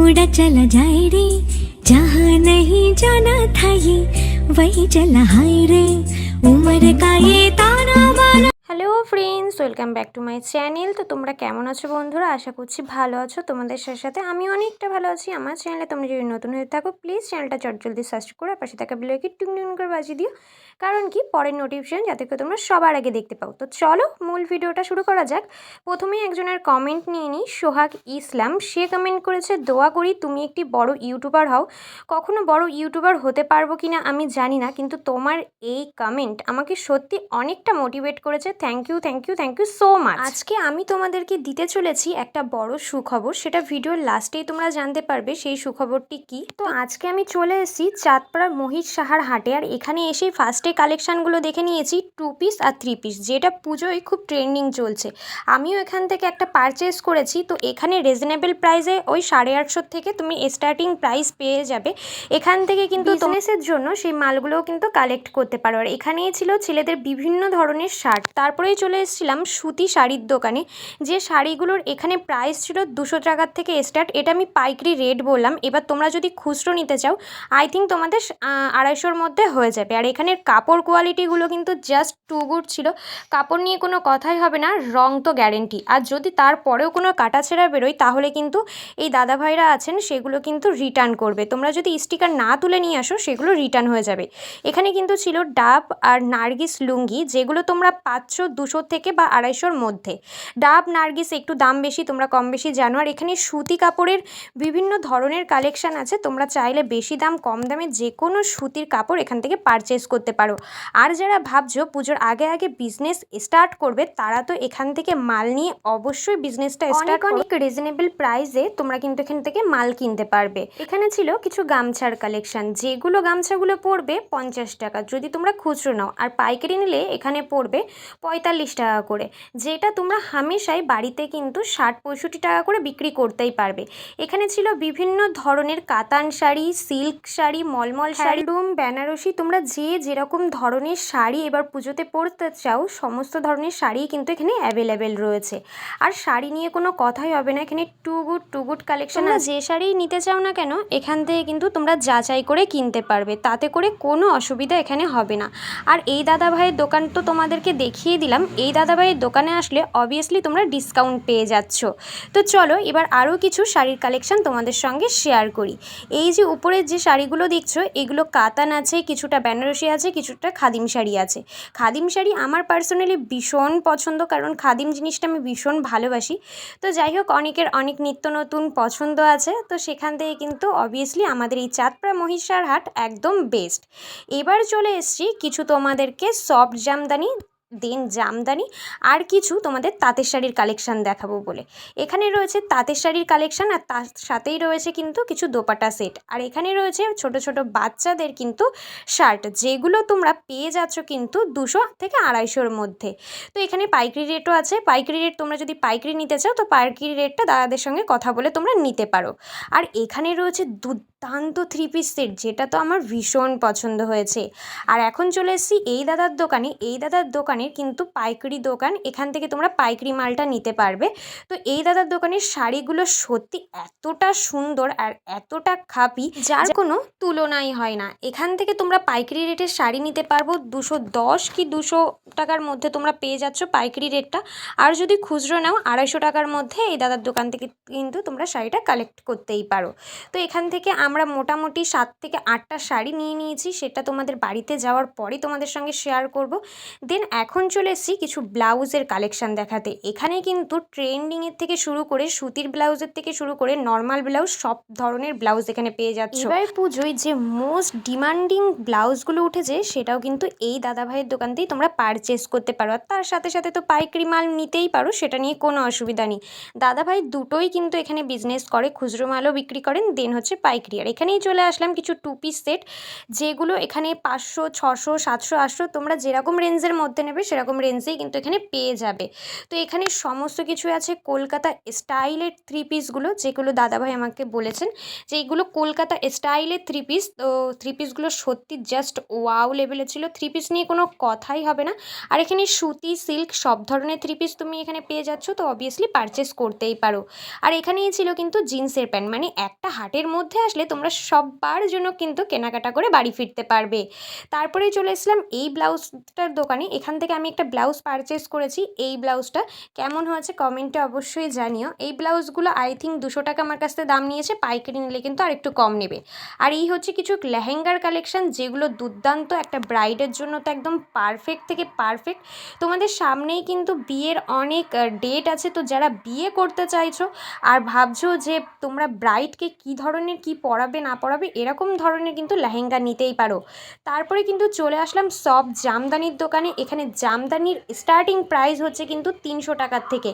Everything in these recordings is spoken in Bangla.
उड़ा चला जाए रे। जहा नहीं जाना था ये, वही चला हाय रे। उम्र का ये तारा वाला friends welcome back to my channel তো তোমরা কেমন আছো বন্ধুরা? আশা করছি ভালো আছো। তোমাদের সাথে সাথে আমি অনেকটা ভালো আছি। আমার চ্যানেলে তোমরা যদি নতুন হয়ে থাকো প্লিজ চ্যানেলটা চটজলদি সাবস্ক্রাইব করে পাশে থাকা বেলকে টুং টুং করে বাজিয়ে দিও। কারণ কি? পরের নোটিফিকেশন যাতে করে তোমরা সবার আগে দেখতে পাও। তো চলো মূল ভিডিওটা শুরু করা যাক। প্রথমেই একজনের কমেন্ট নিয়ে নিই। সোহাগ ইসলাম, সে কমেন্ট করেছে, দোয়া করি তুমি একটি বড় ইউটিউবার হও। কখনো বড় ইউটিউবার হতে পারব কি না আমি জানি না, কিন্তু তোমার এই কমেন্ট আমাকে সত্যি অনেকটা মোটিভেট করেছে। Thank you thank you thank you so much আজকে আমি তোমাদেরকে দিতে চলেছি একটা বড় সুখবর। সেটা ভিডিওর লাস্টেই তোমরা জানতে পারবে সেই সুখবরটি কি। তো আজকে আমি চলে এসেছি চাঁদপাড়ার মহিষ সাহার হাটে আর এখানে এসেই ফার্স্টে কালেকশানগুলো দেখে নিয়েছি টু পিস আর থ্রি পিস যেটা পুজোয় খুব ট্রেন্ডিং চলছে। আমিও এখান থেকে একটা পারচেস করেছি তো এখানে রিজনেবল প্রাইসে ওই সাড়ে আটশোর থেকে তুমি স্টার্টিং প্রাইস পেয়ে যাবে। এখান থেকে কিন্তু বিজনেসের জন্য সেই মালগুলোও কিন্তু কালেক্ট করতে পারো। আর এখানেই ছিল ছেলেদের বিভিন্ন ধরনের শার্ট তারপরেই চলে এসেছিলাম সুতি শাড়ির দোকানে। যে শাড়িগুলোর এখানে প্রাইস ছিল দুশো টাকার থেকে স্টার্ট এটা আমি পাইকারি রেট বললাম। এবার তোমরা যদি খুচরো নিতে চাও আই থিঙ্ক তোমাদের আড়াইশোর মধ্যে হয়ে যাবে। আর এখানের কাপড় কোয়ালিটিগুলো কিন্তু জাস্ট টু গুড ছিল। কাপড় নিয়ে কোনো কথাই হবে না, রং তো গ্যারেন্টি আর যদি তারপরেও কোনো কাটাছেঁড়া বেরোয়, তাহলে কিন্তু এই দাদা ভাইরা আছেন, সেগুলো কিন্তু রিটার্ন করবে। তোমরা যদি স্টিকার না তুলে নিয়ে আসো, সেগুলো রিটার্ন হয়ে যাবে। এখানে কিন্তু ছিল ডাব আর নার্গিস লুঙ্গি, যেগুলো তোমরা পাচ্ছ দুশো থেকে বা আড়াইশোর মধ্যে। ডাব নার্গিস একটু দাম বেশি তোমরা কম বেশি জানো। আর এখানে সুতি কাপড়ের বিভিন্ন ধরনের কালেকশান আছে তোমরা চাইলে বেশি দাম কম দামে যে কোনো সুতির কাপড় এখান থেকে পারচেস করতে পারো। আর যারা ভাবছ পুজোর আগে আগে বিজনেস স্টার্ট করবে তারা তো এখান থেকে মাল নিয়ে অবশ্যই বিজনেসটা স্টার্ট অনেক রিজনেবল প্রাইসে তোমরা কিন্তু এখান থেকে মাল কিনতে পারবে। এখানে ছিল কিছু গামছার কালেকশন যেগুলো গামছাগুলো পড়বে পঞ্চাশ টাকা। যদি তোমরা খুচরো নাও আর পাইকারি নিলে এখানে পড়বে পঁয়তাল্লিশ টাকা করে যেটা তোমরা হামেশাই বাড়িতে কিন্তু ষাট পঁয়ষট্টি টাকা করে বিক্রি করতেই পারবে। এখানে ছিল বিভিন্ন ধরনের কাতান শাড়ি সিল্ক শাড়ি মলমল শাড়ি রুম বেনারসি তোমরা যে যেরকম ধরনের শাড়ি এবার পুজোতে পরতে চাও সমস্ত ধরনের শাড়ি কিন্তু এখানে অ্যাভেলেবেল রয়েছে। আর শাড়ি নিয়ে কোনো কথাই হবে না এখানে too good too good collection যে শাড়ি নিতে চাও না কেন এখান থেকে কিন্তু তোমরা যাচাই করে কিনতে পারবে তাতে করে কোনো অসুবিধা এখানে হবে না। আর এই দাদা ভাইয়ের দোকান তো তোমাদেরকে দেখিয়ে দিলাম এই দাদাভাইয়ের দোকানে আসলে অবভিয়াসলি তোমরা ডিসকাউন্ট পেয়ে যাচ্ছ। তো চলো, এবার আরও কিছু শাড়ির কালেকশান তোমাদের সঙ্গে শেয়ার করি। এই যে উপরের যে শাড়িগুলো দেখছ, এগুলো কাতান আছে, কিছুটা বেনারসি আছে, কিছুটা খাদিম শাড়ি আছে। খাদিম শাড়ি আমার পার্সোনালি ভীষণ পছন্দ, কারণ খাদিম জিনিসটা আমি ভীষণ ভালোবাসি। তো যাই হোক, অনেকের অনেক নিত্য নতুন পছন্দ আছে, তো সেখান থেকে কিন্তু অবভিয়াসলি আমাদের এই চাঁদপাড়া মহিষার হাট একদম বেস্ট এবার চলে এসছি কিছু তোমাদেরকে সফট জামদানি দেন জামদানি আর কিছু তোমাদের তাঁতের শাড়ির কালেকশান দেখাবো বলে। এখানে রয়েছে তাঁতের শাড়ির কালেকশান আর তার সাথেই রয়েছে কিন্তু কিছু দোপাটা সেট আর এখানে রয়েছে ছোট ছোট বাচ্চাদের কিন্তু শার্ট যেগুলো তোমরা পেয়ে যাচ্ছ কিন্তু দুশো থেকে আড়াইশোর মধ্যে। তো এখানে পাইকারি রেটও আছে। পাইকারি রেট তোমরা যদি পাইকারি নিতে চাও, তো পাইকারি রেটটা দাদাদের সঙ্গে কথা বলে তোমরা নিতে পারো। আর এখানে রয়েছে দুর্দান্ত থ্রি পিস সেট যেটা তো আমার ভীষণ পছন্দ হয়েছে। আর এখন চলে এসেছি এই দাদার দোকানে। এই দাদার দোকানের কিন্তু পাইকারি দোকান, এখান থেকে তোমরা পাইকারি মালটা নিতে পারবে। তো এই দাদার দোকানের শাড়িগুলো সত্যি এতটা সুন্দর আর এতটা খাপি, যার কোনো তুলনাই হয় না। এখান থেকে তোমরা পাইকারি রেটের শাড়ি নিতে পারব, দুশো দশ কি দুশো টাকার মধ্যে তোমরা পেয়ে যাচ্ছ পাইকারি রেটটা। আর যদি খুচরো নাও, আড়াইশো টাকার মধ্যে এই দাদার দোকান থেকে কিন্তু তোমরা শাড়িটা কালেক্ট করতেই পারো। তো এখান থেকে আমরা মোটামুটি সাত থেকে আটটা শাড়ি নিয়ে নিয়েছি, সেটা তোমাদের বাড়িতে যাওয়ার পরে তোমাদের সঙ্গে শেয়ার করব। দেন এখন চলে এসেছি কিছু ব্লাউজের কালেকশান দেখাতে। এখানে কিন্তু ট্রেন্ডিংয়ের থেকে শুরু করে, সুতির ব্লাউজের থেকে শুরু করে নর্মাল ব্লাউজ সব ধরনের ব্লাউজ এখানে পেয়ে যাচ্ছ। এবার পুজোয় যে মোস্ট ডিমান্ডিং ব্লাউজগুলো উঠেছে, সেটাও কিন্তু এই দাদা ভাইয়ের দোকান থেকেই তোমরা পারচেস করতে পারো। আর তার সাথে সাথে তো পাইকারি মাল নিতেই পারো, সেটা নিয়ে কোনো অসুবিধা নেই। দাদা ভাই দুটোই কিন্তু এখানে বিজনেস করে, খুচরো মালও বিক্রি করেন দেন হচ্ছে পাইকারি আর এখানেই চলে আসলাম কিছু টু পিস সেট যেগুলো এখানে পাঁচশো, ছশো, সাতশো, আটশো, তোমরা যেরকম রেঞ্জের মধ্যে নেবে সেরকম রেঞ্জেই কিন্তু এখানে পেয়ে যাবে। তো এখানে সমস্ত কিছু আছে কলকাতা স্টাইলের থ্রি পিসগুলো যেগুলো দাদাভাই আমাকে বলেছেন যে এইগুলো কলকাতা স্টাইলের থ্রি পিস তো থ্রি পিসগুলো সত্যি জাস্ট ওয়াও লেভেলের ছিল। থ্রি পিস নিয়ে কোনো কথাই হবে না। আর এখানে সুতি সিল্ক সব ধরনের থ্রি পিস তুমি এখানে পেয়ে যাচ্ছ, তো অবভিয়াসলি পারচেস করতেই পারো। আর এখানেই ছিল কিন্তু জিন্সের প্যান্ট মানে একটা হাটের মধ্যে আসলে তোমরা সববার জন্য কিন্তু কেনাকাটা করে বাড়ি ফিরতে পারবে। তারপরেই চলে এসলাম এই ব্লাউজটার দোকানে। এখান থেকে আমি একটা ব্লাউজ পারচেস করেছি। এই ব্লাউজটা কেমন হয়েছে কমেন্টে অবশ্যই জানিও। এই ব্লাউজগুলো আই থিঙ্ক দুশো টাকা আমার কাছ থেকে দাম নিয়েছে। পাইকারি নিলে কিন্তু আর একটু কম নেবে। আর এই হচ্ছে কিছু লেহেঙ্গার কালেকশন যেগুলো দুর্দান্ত একটা ব্রাইডের জন্য তো একদম পারফেক্ট থেকে পারফেক্ট তোমাদের সামনেই কিন্তু বিয়ের অনেক ডেট আছে। তো যারা বিয়ে করতে চাইছো আর ভাবছ যে তোমরা ব্রাইডকে কী ধরনের, কি পরাবে না পরাবে এরকম ধরনের কিন্তু লেহেঙ্গা নিতেই পারো। তারপরে কিন্তু চলে আসলাম সব জামদানির দোকানে। এখানে জামদানির স্টার্টিং প্রাইস হচ্ছে কিন্তু তিনশো টাকার থেকে।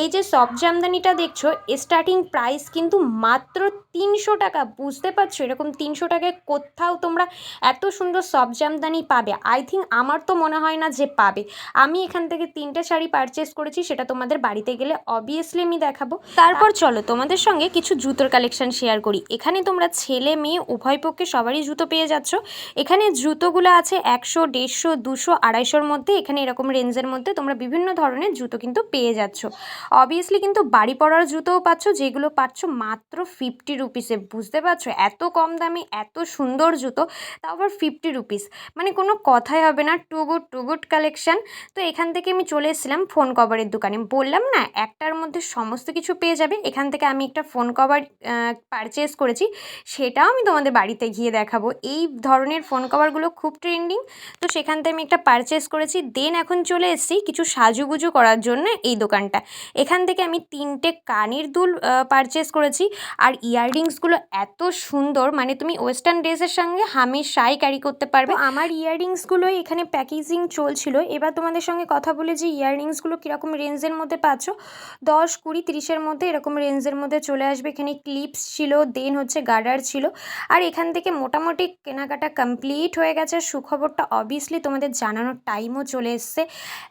এই যে সব জামদানিটা দেখছ স্টার্টিং প্রাইস কিন্তু মাত্র তিনশো টাকা। বুঝতে পারছ? এরকম তিনশো টাকায় কোথাও তোমরা এত সুন্দর সব জামদানি পাবে। আই থিঙ্ক আমার তো মনে হয় না যে পাবে। আমি এখান থেকে তিনটে শাড়ি পারচেস করেছি, সেটা তোমাদের বাড়িতে গেলে অবভিয়াসলি আমি দেখাবো। তারপর চলো তোমাদের সঙ্গে কিছু জুতোর কালেকশন শেয়ার করি। এখানে তোমরা ছেলে মেয়ে, উভয় পক্ষে সবারই জুতো পেয়ে যাচ্ছ। এখানে জুতোগুলো আছে একশো, দেড়শো, দুশো, আড়াইশোর মধ্যে। এখানে এরকম রেঞ্জের মধ্যে তোমরা বিভিন্ন ধরনের জুতো কিন্তু পেয়ে যাচ্ছ। অবভিয়াসলি কিন্তু বাড়ি পরার জুতোও পাচ্ছ, যেগুলো পাচ্ছ মাত্র ফিফটি রুপিসে বুঝতে পারছ? এত কম দামে এত সুন্দর জুতো, তাও আবার ফিফটি রুপিস মানে কোনো কথাই হবে না too good too good collection তো এখান থেকে আমি চলে এসেছিলাম ফোন কভারের দোকানে। বললাম না, একটার মধ্যে সমস্ত কিছু পেয়ে যাবে। এখান থেকে আমি একটা ফোন কভার পারচেস করেছি। সেটাও আমি তোমাদের বাড়িতে গিয়ে দেখাবো। এই ধরনের ফোন কভারগুলো খুব ট্রেন্ডিং তো সেখান থেকে আমি একটা পারচেস করেছি। দেন এখন চলে এসেছি কিছু সাজুগুজু করার জন্য এই দোকানটা। এখান থেকে আমি তিনটে কানের দুল পারচেস করেছি। আর ইয়াররিংসগুলো এত সুন্দর মানে তুমি ওয়েস্টার্ন ড্রেসের সঙ্গে হামেশাই ক্যারি করতে পারবে। আমার ইয়াররিংসগুলো এখানে প্যাকেজিং চলছিল। এবার তোমাদের সঙ্গে কথা বলে যে ইয়াররিংসগুলো কীরকম রেঞ্জের মধ্যে পাচ্ছ। দশ, কুড়ি, তিরিশের মধ্যে এরকম রেঞ্জের মধ্যে চলে আসবে। এখানে ক্লিপস ছিল দেন হচ্ছে গার্ডার ছিল। আর এখান থেকে মোটামুটি কেনাকাটা কমপ্লিট হয়ে গেছে। সুখবরটা অবভিয়াসলি তোমাদের জানানোর টাইমও চলে এসছে।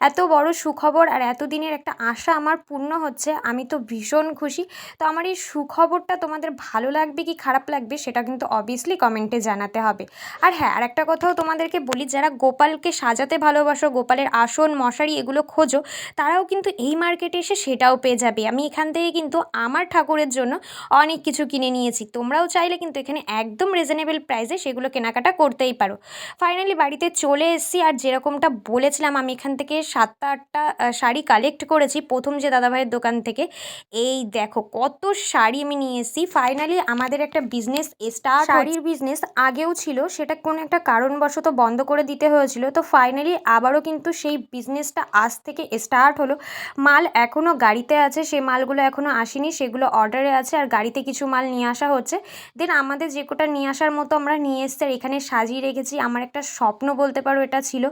এত বড় সুখবর আর এতদিনের একটা আশা আমার পূর্ণ হচ্ছে। আমি তো ভীষণ খুশি। তো আমার এই সুখবরটা তোমাদের ভালো লাগবে কি খারাপ লাগবে সেটা কিন্তু অবভিয়াসলি কমেন্টে জানাতে হবে। আর হ্যাঁ আর একটা কথাও তোমাদেরকে বলি, যারা গোপালকে সাজাতে ভালোবাসো, গোপালের আসন, মশারি এগুলো খোঁজো, তারাও কিন্তু এই মার্কেটে এসে সেটাও পেয়ে যাবে। আমি এখান থেকে কিন্তু আমার ঠাকুরের জন্য অনেক কিছু কিনে নিয়েছি। তোমরাও চাইলে কিন্তু এখানে একদম রিজনেবল প্রাইসে সেগুলো কেনাকাটা করতেই পারো। ফাইনালি বাড়িতে চলে এসেছি আর যেরকমটা বলেছিলাম আমি এখান থেকে সাতটা আটটা শাড়ি কালেক্ট করেছি প্রথম যে দাদাভাইয়ের দোকান থেকে। এই দেখো কত শাড়ি আমি নিয়ে এসেছি। ফাইনালি আমাদের একটা বিজনেস স্টার্ট শাড়ির বিজনেস আগেও ছিল, সেটা কোনো একটা কারণবশত বন্ধ করে দিতে হয়েছিল। তো ফাইনালি আবারও কিন্তু সেই বিজনেসটা আজ থেকে স্টার্ট হলো। মাল এখনও গাড়িতে আছে সেই মালগুলো এখনও আসেনি, সেগুলো অর্ডারে আছে আর গাড়িতে কিছু মাল নিয়ে আসা হচ্ছে। দেন আমাদের যে কোটা নিয়ে আসার মতো আমরা নিয়ে এসছি, আর এখানে সাজিয়ে রেখেছি। আমার একটা স্বপ্ন বলতে পারো এটা ছিল।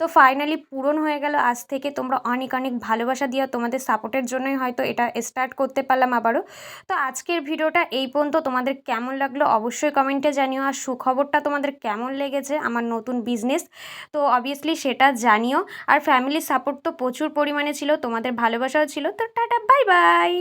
তো ফাইনালি পূরণ হয়ে গেল। আজ থেকে তোমরা অনেক অনেক ভালোবাসা দিয়ে তোমাদের সাপোর্টের জন্যই হয়তো এটা স্টার্ট করতে পারলাম আবারও। তো আজকের ভিডিওটা এই পর্যন্ত। তোমাদের কেমন লাগল অবশ্যই কমেন্টে জানিও। আর সুখবরটা তোমাদের কেমন লেগেছে? আমার নতুন বিজনেস তো অবভিয়াসলি সেটা জানিও। আর ফ্যামিলির সাপোর্ট তো প্রচুর পরিমাণে ছিল। তোমাদের ভালোবাসাও ছিল। তো টাটা বাই বাই